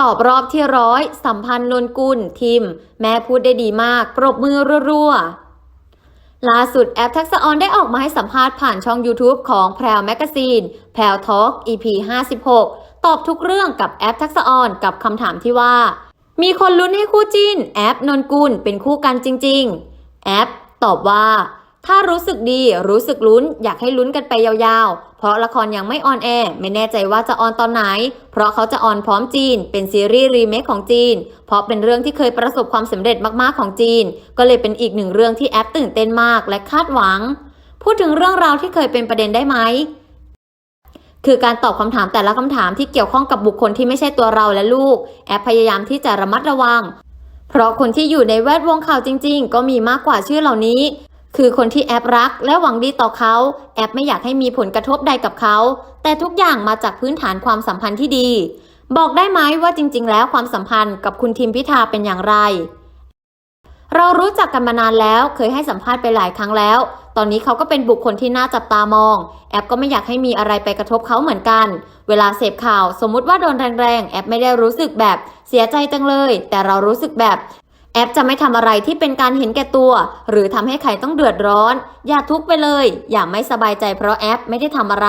ตอบรอบที่ร้อย สัมพันธ์นนกุลทิมแม่พูดได้ดีมาก ปรบมือรัวๆ ล่าสุดแอปทักษะออนได้ออกมาให้สัมภาษณ์ผ่านช่อง YouTube ของแพรวแมกซีนแพรวทอล์ก EP 56 ตอบทุกเรื่องกับแอปทักษะออนกับคำถามที่ว่า มีคนลุ้นให้คู่จิ้น แอปนนกุลเป็นคู่กันจริง ๆ แอปตอบว่า ถ้ารู้สึกดีรู้สึกลุ้น อยากให้ลุ้นกันไปยาวๆ เพราะละครยังไม่ออนแอร์ไม่แน่ใจว่าจะออนตอนไหน เพราะเขาจะออนพร้อมจีน เป็นซีรีส์รีเมคของจีน เพราะเป็นเรื่องที่เคยประสบความสำเร็จมากๆของจีน ก็เลยเป็นอีกหนึ่งเรื่องที่แอปตื่นเต้นมากและคาดหวัง พูดถึงเรื่องราวที่เคยเป็นประเด็นได้ไหมคือการตอบคำถามแต่ละคำถามที่เกี่ยวข้องกับบุคคลที่ไม่ใช่ตัวเราและลูก แอปพยายามที่จะระมัดระวัง เพราะคนที่อยู่ในแวดวงข่าวจริง ๆ ก็มีมากกว่าชื่อเหล่านี้ คือคนที่แอปรักและหวังดีต่อเขา แอปไม่อยากให้มีผลกระทบใดกับเขา แต่ทุกอย่างมาจากพื้นฐานความสัมพันธ์ที่ดี บอกได้ไหมว่าจริง ๆ แล้วความสัมพันธ์กับคุณทิมพิธาเป็นอย่างไร เรารู้จักกันมานานแล้ว เคยให้สัมภาษณ์ไปหลายครั้งแล้ว ตอนนี้เขาก็เป็นบุคคลที่น่าจับตามอง แอปก็ไม่อยากให้มีอะไรไปกระทบเขาเหมือนกัน เวลาเสพข่าว สมมุติว่าโดนแรงๆ แอปไม่ได้รู้สึกแบบเสียใจจังเลย แต่เรารู้สึกแบบ แอปจะไม่ทำอะไรที่เป็นการเห็นแก่ตัว หรือทำให้ใครต้องเดือดร้อน อย่าทุกข์ไปเลย อย่าไม่สบายใจเพราะแอปไม่ได้ทำอะไร